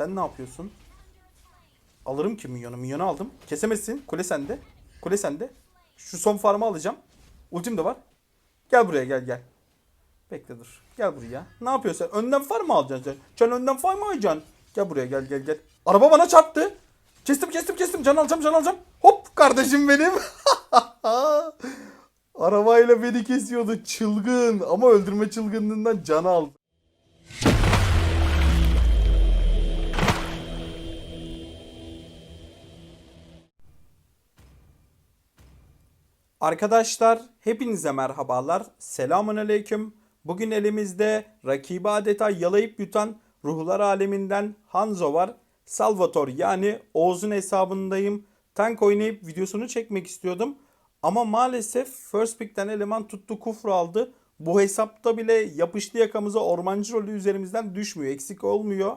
Sen ne yapıyorsun? Alırım ki minyonu. Minyonu aldım. Kesemezsin. Kule sende. Kule sende. Şu son farmı alacağım. Ultim de var. Gel buraya gel gel. Bekle dur. Gel buraya. Ne yapıyorsun sen? Önden far mı alacaksın sen? Sen önden far mı alacaksın? Gel buraya gel gel gel. Araba bana çarptı. Kestim kestim kestim. Can alacağım can alacağım. Hop kardeşim benim. Arabayla beni kesiyordu. Çılgın. Ama öldürme çılgınlığından can aldı. Arkadaşlar hepinize merhabalar. Selamun aleyküm. Bugün elimizde rakibi adeta yalayıp yutan ruhlar aleminden Hanzo var. Salvator yani Oğuz'un hesabındayım. Tank oynayıp videosunu çekmek istiyordum. Ama maalesef First Pick'ten eleman tuttu kufru aldı. Bu hesapta bile yapıştı yakamıza ormancı rolü üzerimizden düşmüyor. Eksik olmuyor.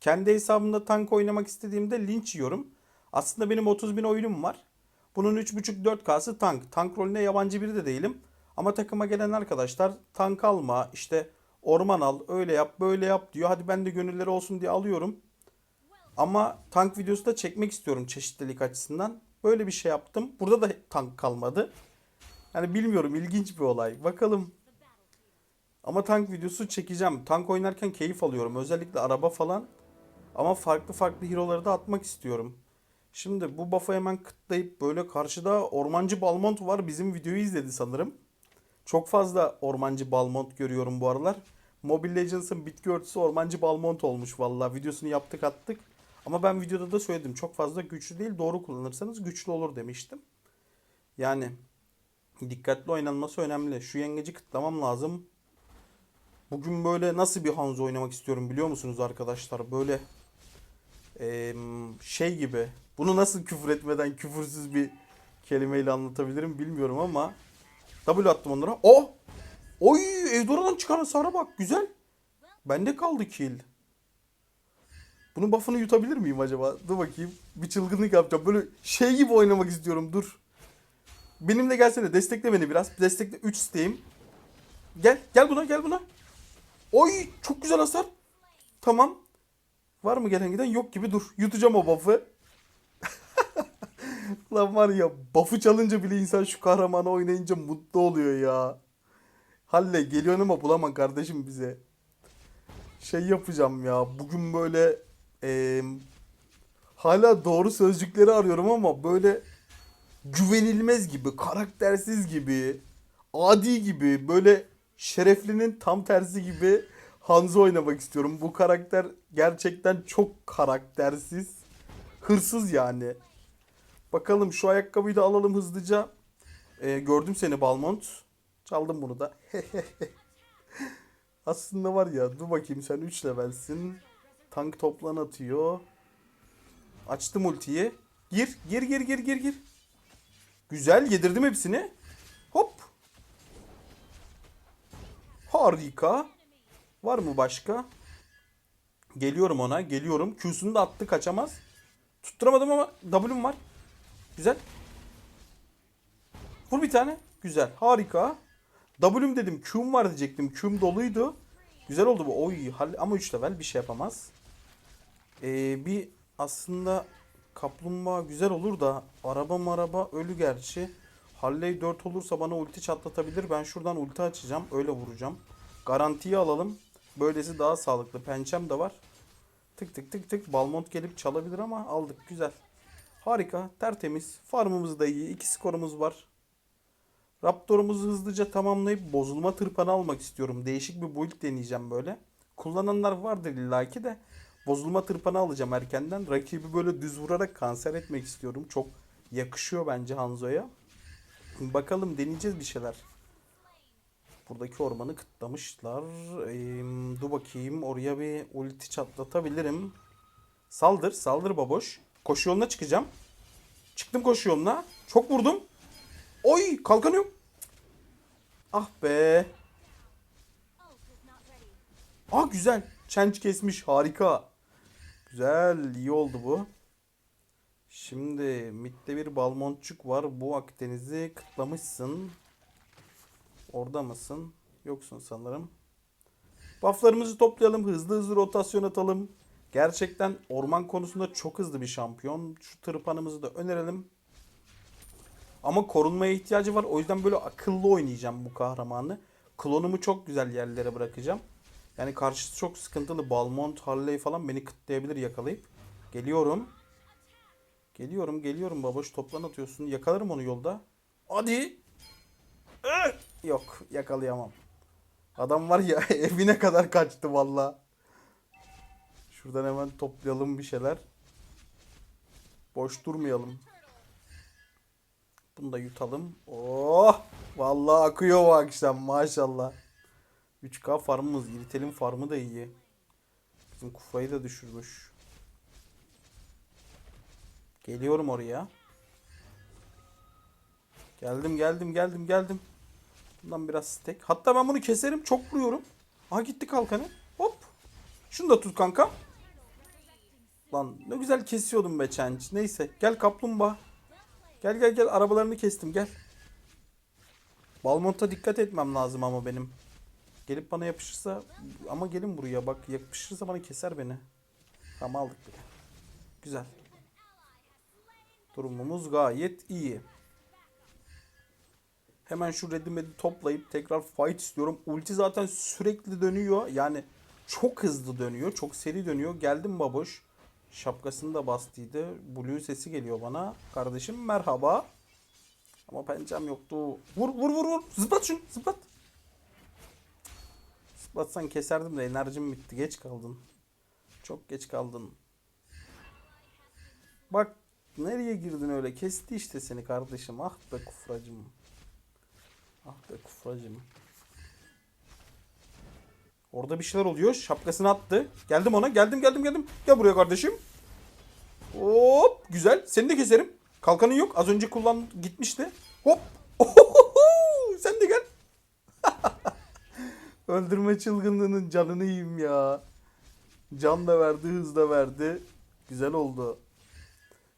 Kendi hesabımda tank oynamak istediğimde linç yiyorum. Aslında benim 30 bin oyunum var. Bunun 3.5-4K'sı tank. Tank rolüne yabancı biri de değilim. Ama takıma gelen arkadaşlar tank alma, işte orman al, öyle yap, böyle yap diyor. Hadi ben de gönülleri olsun diye alıyorum. Ama tank videosu da çekmek istiyorum çeşitlilik açısından. Böyle bir şey yaptım. Burada da tank kalmadı. Yani bilmiyorum ilginç bir olay. Bakalım. Ama tank videosu çekeceğim. Tank oynarken keyif alıyorum. Özellikle araba falan. Ama farklı farklı hero'ları da atmak istiyorum. Şimdi bu buff'ı hemen kıtlayıp böyle karşıda Ormancı Balmont var. Bizim videoyu izledi sanırım. Çok fazla Ormancı Balmont görüyorum bu aralar. Mobile Legends'ın bitki örtüsü Ormancı Balmont olmuş valla. Videosunu yaptık attık. Ama ben videoda da söyledim. Çok fazla güçlü değil. Doğru kullanırsanız güçlü olur demiştim. Yani dikkatli oynanması önemli. Şu yengeci kıtlamam lazım. Bugün böyle nasıl bir Hanzo oynamak istiyorum biliyor musunuz arkadaşlar? Böyle şey gibi. Bunu nasıl küfür etmeden küfürsüz bir kelimeyle anlatabilirim bilmiyorum ama W attım onlara. O! Oy! Eudora'dan çıkan hasara bak. Güzel. Bende kaldı kill. Bunun buff'ını yutabilir miyim acaba? Dur bakayım. Bir çılgınlık yapacağım. Böyle şey gibi oynamak istiyorum. Dur. Benimle gelsene. Destekle beni biraz. Destekle 3 isteğim. Gel. Gel buna. Gel buna. Oy! Çok güzel hasar. Tamam. Var mı gelen giden? Yok gibi dur. Yutacağım o buff'ı. Lan var ya buff'ı çalınca bile insan şu kahramanı oynayınca mutlu oluyor ya. Halle geliyorsun ama bulamam kardeşim bize. Şey yapacağım ya bugün böyle eee, hala doğru sözcükleri arıyorum ama böyle güvenilmez gibi, karaktersiz gibi, adi gibi, böyle şereflinin tam tersi gibi Hanzo oynamak istiyorum. Bu karakter gerçekten çok karaktersiz. Hırsız yani. Bakalım şu ayakkabıyı da alalım hızlıca. Ee, gördüm seni Balmont. Çaldım bunu da. Aslında var ya dur bakayım sen 3 levelsin. Tank toplan atıyor. Açtım ultiyi. Gir gir gir gir gir gir. Güzel yedirdim hepsini. Hop. Harika. Var mı başka? Geliyorum ona. Geliyorum. Q'sunu da attı kaçamaz. Tutturamadım ama W'm var. Güzel. Vur bir tane. Güzel. Harika. W'm dedim. Q'm var diyecektim. Q'm doluydu. Güzel oldu bu. Oy. Ama 3 level bir şey yapamaz. Ee, bir aslında kaplumbağa güzel olur da araba maraba ölü gerçi. Halley 4 olursa bana ulti çatlatabilir. Ben şuradan ulti açacağım. Öyle vuracağım. Garantiyi alalım. Böylesi daha sağlıklı. Pençem de var. Tık tık tık tık. Balmont gelip çalabilir ama aldık. Güzel. Harika. Tertemiz. Farmımız da iyi. İki skorumuz var. Raptorumuzu hızlıca tamamlayıp bozulma tırpanı almak istiyorum. Değişik bir build deneyeceğim böyle. Kullananlar vardır illaki de. Bozulma tırpanı alacağım erkenden. Rakibi böyle düz vurarak kanser etmek istiyorum. Çok yakışıyor bence Hanzo'ya. Bakalım deneyeceğiz bir şeyler. Buradaki ormanı kıtlamışlar. Ee, dur bakayım oraya bir ulti çatlatabilirim. Saldır, saldır baboş. Koşu yoluna çıkacağım. Çıktım koşu yoluna. Çok vurdum. Oy kalkan yok. Ah be. Ah güzel. Çenç kesmiş harika. Güzel iyi oldu bu. Şimdi midde bir balmontçuk var. Bu Akdeniz'i kıtlamışsın. Orada mısın? Yoksun sanırım. Bufflarımızı toplayalım. Hızlı hızlı rotasyon atalım. Gerçekten orman konusunda çok hızlı bir şampiyon. Şu tırpanımızı da önerelim. Ama korunmaya ihtiyacı var. O yüzden böyle akıllı oynayacağım bu kahramanı. Klonumu çok güzel yerlere bırakacağım. Yani karşısı çok sıkıntılı. Balmont, Harley falan beni kıtlayabilir yakalayıp. Geliyorum. Geliyorum, geliyorum baboş. Toplan atıyorsun. Yakalarım onu yolda. Hadi. Eh! Yok, yakalayamam. Adam var ya evine kadar kaçtı valla. Şuradan hemen toplayalım bir şeyler. Boş durmayalım. Bunu da yutalım. Oh! Vallahi akıyor bu akşam maşallah. 3K farmımız, iritelim farmı da iyi. Bizim kufrayı da düşürmüş. Geliyorum oraya. Geldim geldim geldim geldim. Bundan biraz stack. Hatta ben bunu keserim. Çok vuruyorum. Aha gitti kalkanı. Hop. Şunu da tut kanka. Lan ne güzel kesiyordum be Çenç. Neyse gel kaplumbağa. Gel gel gel arabalarını kestim gel. Balmont'a dikkat etmem lazım ama benim. Gelip bana yapışırsa ama gelin buraya bak yapışırsa bana keser beni. Tamam aldık bile. Güzel. Durumumuz gayet iyi. Hemen şu redimedi toplayıp tekrar fight istiyorum. Ulti zaten sürekli dönüyor. Yani çok hızlı dönüyor. Çok seri dönüyor. Geldim baboş. Şapkasını da bastıydı. Blue sesi geliyor bana. Kardeşim merhaba. Ama pençem yoktu. Vur vur vur vur. Zıplat şunu zıplat. Zıplatsan keserdim de enerjim bitti. Geç kaldın. Çok geç kaldın. Bak nereye girdin öyle? Kesti işte seni kardeşim. Ah be kufracım. Ah be kufracım. Orada bir şeyler oluyor. Şapkasını attı. Geldim ona. Geldim geldim geldim. Gel buraya kardeşim. Hop. Güzel. Seni de keserim. Kalkanın yok. Az önce kullan gitmişti. Hop. Ohohoho! Sen de gel. Öldürme çılgınlığının canını yiyeyim ya. Can da verdi, hız da verdi. Güzel oldu.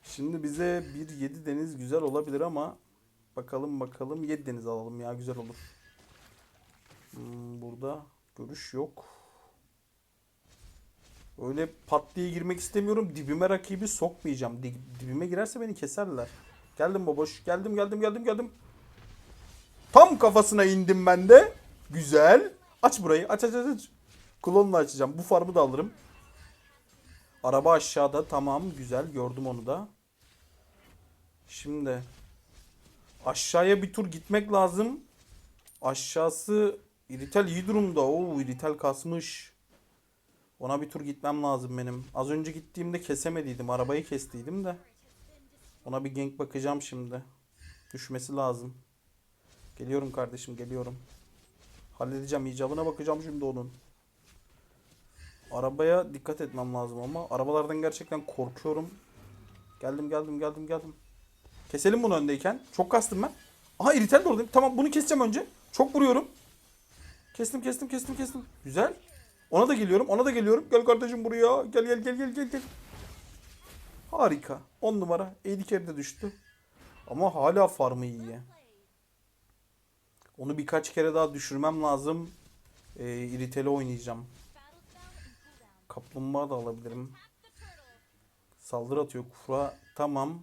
Şimdi bize bir 7 deniz güzel olabilir ama bakalım bakalım 7 deniz alalım ya güzel olur. Hmm, burada görüş yok. Öyle pat diye girmek istemiyorum. Dibime rakibi sokmayacağım. Di- dibime girerse beni keserler. Geldim baboş. Geldim geldim geldim geldim. Tam kafasına indim ben de. Güzel. Aç burayı. Aç aç aç. aç. Klonla açacağım. Bu farmı da alırım. Araba aşağıda. Tamam. Güzel. Gördüm onu da. Şimdi aşağıya bir tur gitmek lazım. Aşağısı İritel iyi durumda. Oo İritel kasmış. Ona bir tur gitmem lazım benim. Az önce gittiğimde kesemediydim. Arabayı kestiydim de. Ona bir gank bakacağım şimdi. Düşmesi lazım. Geliyorum kardeşim geliyorum. Halledeceğim icabına bakacağım şimdi onun. Arabaya dikkat etmem lazım ama arabalardan gerçekten korkuyorum. Geldim geldim geldim geldim. Keselim bunu öndeyken. Çok kastım ben. Aha iritel de oradayım. Tamam bunu keseceğim önce. Çok vuruyorum. Kestim kestim kestim kestim. Güzel. Ona da geliyorum. Ona da geliyorum. Gel kardeşim buraya. Gel gel gel gel gel gel. Harika. 10 numara. 50 kere de düştü. Ama hala farmı iyi. Onu birkaç kere daha düşürmem lazım. Ee, iriteli oynayacağım. Kaplumbağa da alabilirim. Saldırı atıyor kufra. Tamam.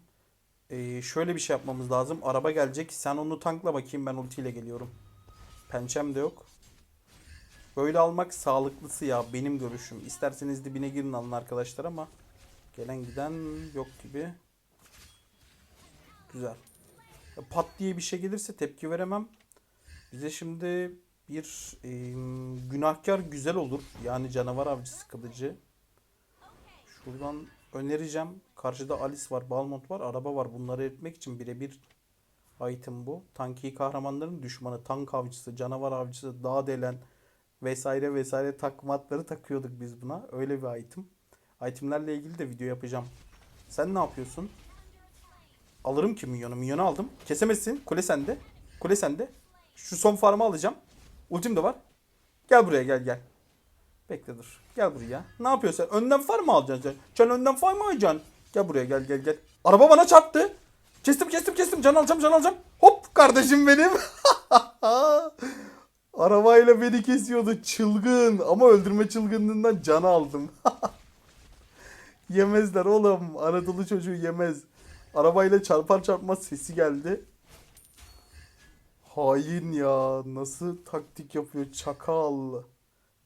Ee, şöyle bir şey yapmamız lazım. Araba gelecek. Sen onu tankla bakayım. Ben ultiyle geliyorum. Pençem de yok. Böyle almak sağlıklısı ya. Benim görüşüm. İsterseniz dibine girin alın arkadaşlar ama gelen giden yok gibi. Güzel. Pat diye bir şey gelirse tepki veremem. Bize şimdi bir e, günahkar güzel olur. Yani canavar avcısı kılıcı. Şuradan önereceğim. Karşıda Alice var, Balmont var, araba var. Bunları etmek için birebir item bu. Tanki kahramanların düşmanı, tank avcısı, canavar avcısı, dağ delen vesaire vesaire takmatları takıyorduk biz buna. Öyle bir item. Itemlerle ilgili de video yapacağım. Sen ne yapıyorsun? Alırım ki minyonu. Minyonu aldım. Kesemezsin. Kule sende. Kule sende. Şu son farmı alacağım. Ultim de var. Gel buraya gel gel. Bekle dur. Gel buraya. Ne yapıyorsun sen? Önden far mı alacaksın sen? Önden far mı alacaksın? Gel buraya gel gel gel. Araba bana çarptı. Kestim kestim kestim. Can alacağım can alacağım. Hop kardeşim benim. Arabayla beni kesiyordu çılgın. Ama öldürme çılgınlığından can aldım. Yemezler oğlum. Anadolu çocuğu yemez. Arabayla çarpar çarpmaz sesi geldi. Hain ya. Nasıl taktik yapıyor çakal.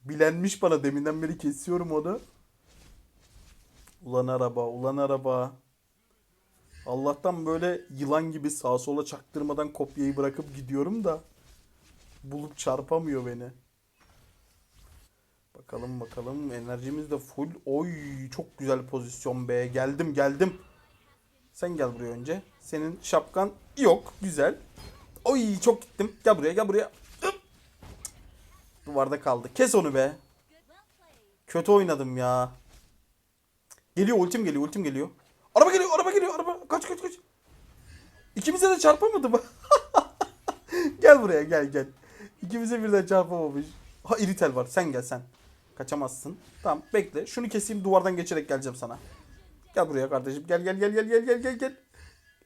Bilenmiş bana deminden beri kesiyorum onu. Ulan araba, ulan araba. Allah'tan böyle yılan gibi sağa sola çaktırmadan kopyayı bırakıp gidiyorum da bulup çarpamıyor beni. Bakalım bakalım enerjimiz de full. Oy çok güzel pozisyon be. Geldim geldim. Sen gel buraya önce. Senin şapkan yok. Güzel. Oy çok gittim. Gel buraya gel buraya. Duvarda kaldı. Kes onu be. Kötü oynadım ya. Geliyor ultim geliyor ultim geliyor. Araba geliyor araba geliyor araba. Kaç kaç kaç. İkimize de çarpamadı mı? gel buraya gel gel. İkimize birden çarpamamış. Ha iritel var sen gel sen. Kaçamazsın. Tamam bekle. Şunu keseyim duvardan geçerek geleceğim sana. Gel buraya kardeşim. Gel gel gel gel gel gel gel gel.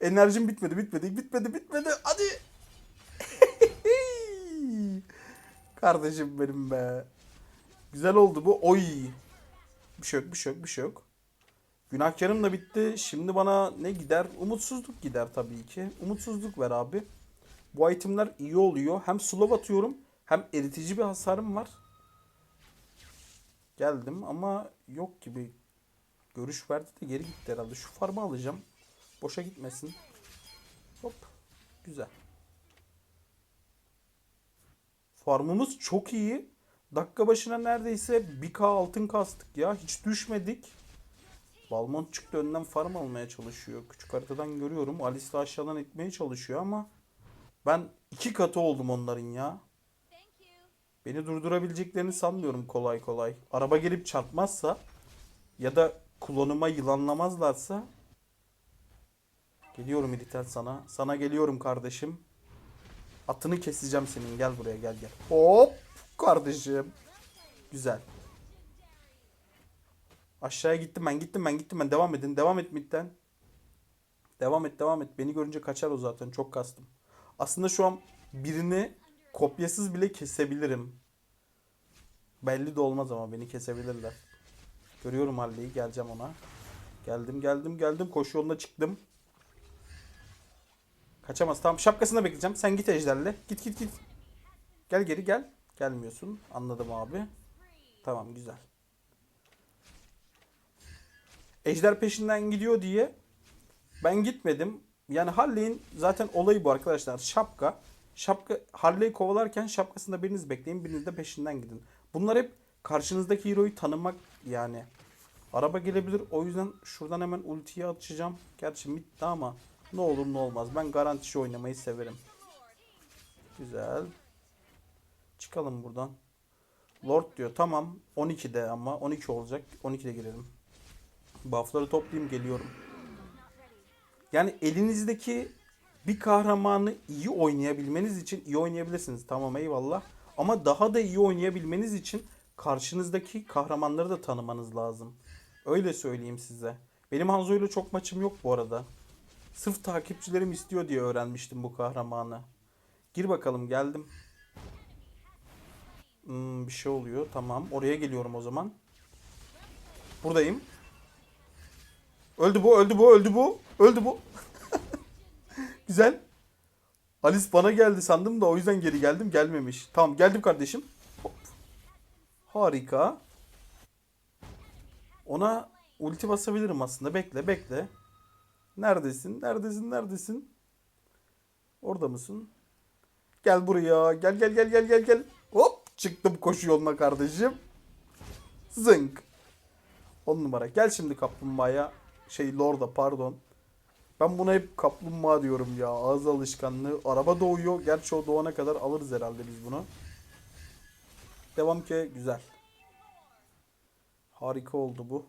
Enerjim bitmedi bitmedi bitmedi bitmedi. Hadi. kardeşim benim be. Güzel oldu bu. Oy. Bir şey yok bir şey yok bir şey yok. Günahkarım da bitti. Şimdi bana ne gider? Umutsuzluk gider tabii ki. Umutsuzluk ver abi. Bu itemler iyi oluyor. Hem slow atıyorum hem eritici bir hasarım var. Geldim ama yok gibi. Görüş verdi de geri gitti herhalde. Şu farmı alacağım. Boşa gitmesin. Hop. Güzel. Farmımız çok iyi. Dakika başına neredeyse 1k altın kastık ya. Hiç düşmedik. Balmont çıktı önden farm almaya çalışıyor. Küçük haritadan görüyorum. Alice aşağıdan itmeye çalışıyor ama ben iki katı oldum onların ya. Beni durdurabileceklerini sanmıyorum kolay kolay. Araba gelip çarpmazsa ya da klonuma yılanlamazlarsa geliyorum İritel sana. Sana geliyorum kardeşim. Atını keseceğim senin. Gel buraya gel gel. Hop kardeşim. Güzel. Aşağıya gittim ben gittim ben gittim ben. Devam edin. Devam et midden. Devam et devam et. Beni görünce kaçar o zaten. Çok kastım. Aslında şu an birini kopyasız bile kesebilirim. Belli de olmaz ama beni kesebilirler. Görüyorum Halle'yi. Geleceğim ona. Geldim geldim geldim. Koşu yoluna çıktım. Kaçamaz. Tamam şapkasında bekleyeceğim. Sen git ejderle. Git git git. Gel geri gel. Gelmiyorsun. Anladım abi. Tamam güzel. Ejder peşinden gidiyor diye ben gitmedim. Yani Harley'in zaten olayı bu arkadaşlar. Şapka. Şapka Harley'i kovalarken şapkasında biriniz bekleyin, biriniz de peşinden gidin. Bunlar hep karşınızdaki hero'yu tanımak yani. Araba gelebilir. O yüzden şuradan hemen ultiyi açacağım. Gerçi bitti ama ne olur ne olmaz. Ben garantici oynamayı severim. Güzel. Çıkalım buradan. Lord diyor. Tamam. 12'de ama 12 olacak. 12'de girelim. Buff'ları toplayayım geliyorum. Yani elinizdeki bir kahramanı iyi oynayabilmeniz için iyi oynayabilirsiniz. Tamam eyvallah. Ama daha da iyi oynayabilmeniz için karşınızdaki kahramanları da tanımanız lazım. Öyle söyleyeyim size. Benim Hanzo ile çok maçım yok bu arada. Sırf takipçilerim istiyor diye öğrenmiştim bu kahramanı. Gir bakalım geldim. Hmm, bir şey oluyor. Tamam. Oraya geliyorum o zaman. Buradayım. Öldü bu, öldü bu, öldü bu. Öldü bu. Güzel. Alice bana geldi sandım da o yüzden geri geldim. Gelmemiş. Tamam geldim kardeşim. Hop. Harika. Ona ulti basabilirim aslında. Bekle bekle. Neredesin? Neredesin? Neredesin? Orada mısın? Gel buraya. Gel gel gel gel gel gel. Hop çıktım koşu yoluna kardeşim. Zınk. On numara. Gel şimdi kaplumbağaya. Şey Lord'a pardon. Ben buna hep kaplumbağa diyorum ya. Ağız alışkanlığı. Araba doğuyor. Gerçi o doğana kadar alırız herhalde biz bunu. Devam ki güzel. Harika oldu bu.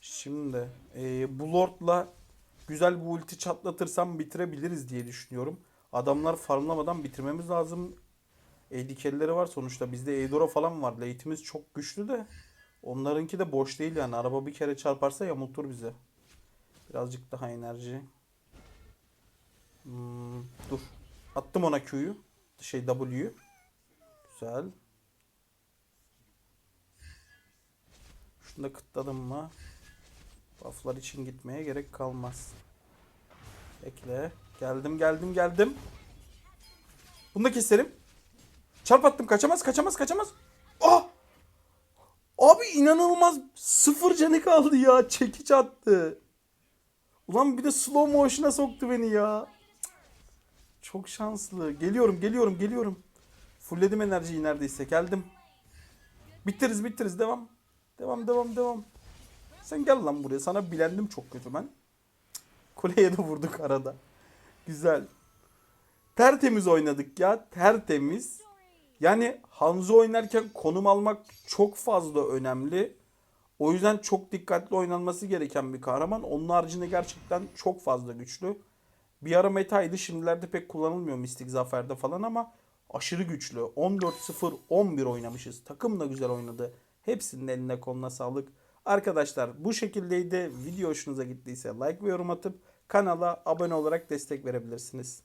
Şimdi e, bu Lord'la güzel bir ulti çatlatırsam bitirebiliriz diye düşünüyorum. Adamlar farmlamadan bitirmemiz lazım. Carry'leri var sonuçta. Bizde Eidora falan var. Late'imiz çok güçlü de. Onlarınki de boş değil yani. Araba bir kere çarparsa yamultur bize. Birazcık daha enerji. Hmm, dur. Attım ona Q'yu. Şey W'yu. Güzel. Şunu da kıtladım mı? Bufflar için gitmeye gerek kalmaz. Bekle. Geldim geldim geldim. Bunu da keserim. Çarp attım kaçamaz kaçamaz kaçamaz. Ah! Abi inanılmaz sıfır canı kaldı ya. Çekiç attı. Ulan bir de slow motion'a soktu beni ya. Çok şanslı. Geliyorum geliyorum geliyorum. Fullledim enerjiyi neredeyse. Geldim. Bittiriz bittiriz devam. Devam devam devam. Sen gel lan buraya. Sana bilendim çok kötü ben. Kuleye de vurduk arada. Güzel. Tertemiz oynadık ya. Tertemiz. Yani Hanzo oynarken konum almak çok fazla önemli. O yüzden çok dikkatli oynanması gereken bir kahraman. Onun haricinde gerçekten çok fazla güçlü. Bir ara metaydı. Şimdilerde pek kullanılmıyor Mistik Zafer'de falan ama aşırı güçlü. 14-0-11 oynamışız. Takım da güzel oynadı. Hepsinin eline koluna sağlık. Arkadaşlar bu şekildeydi. Video hoşunuza gittiyse like ve yorum atıp kanala abone olarak destek verebilirsiniz.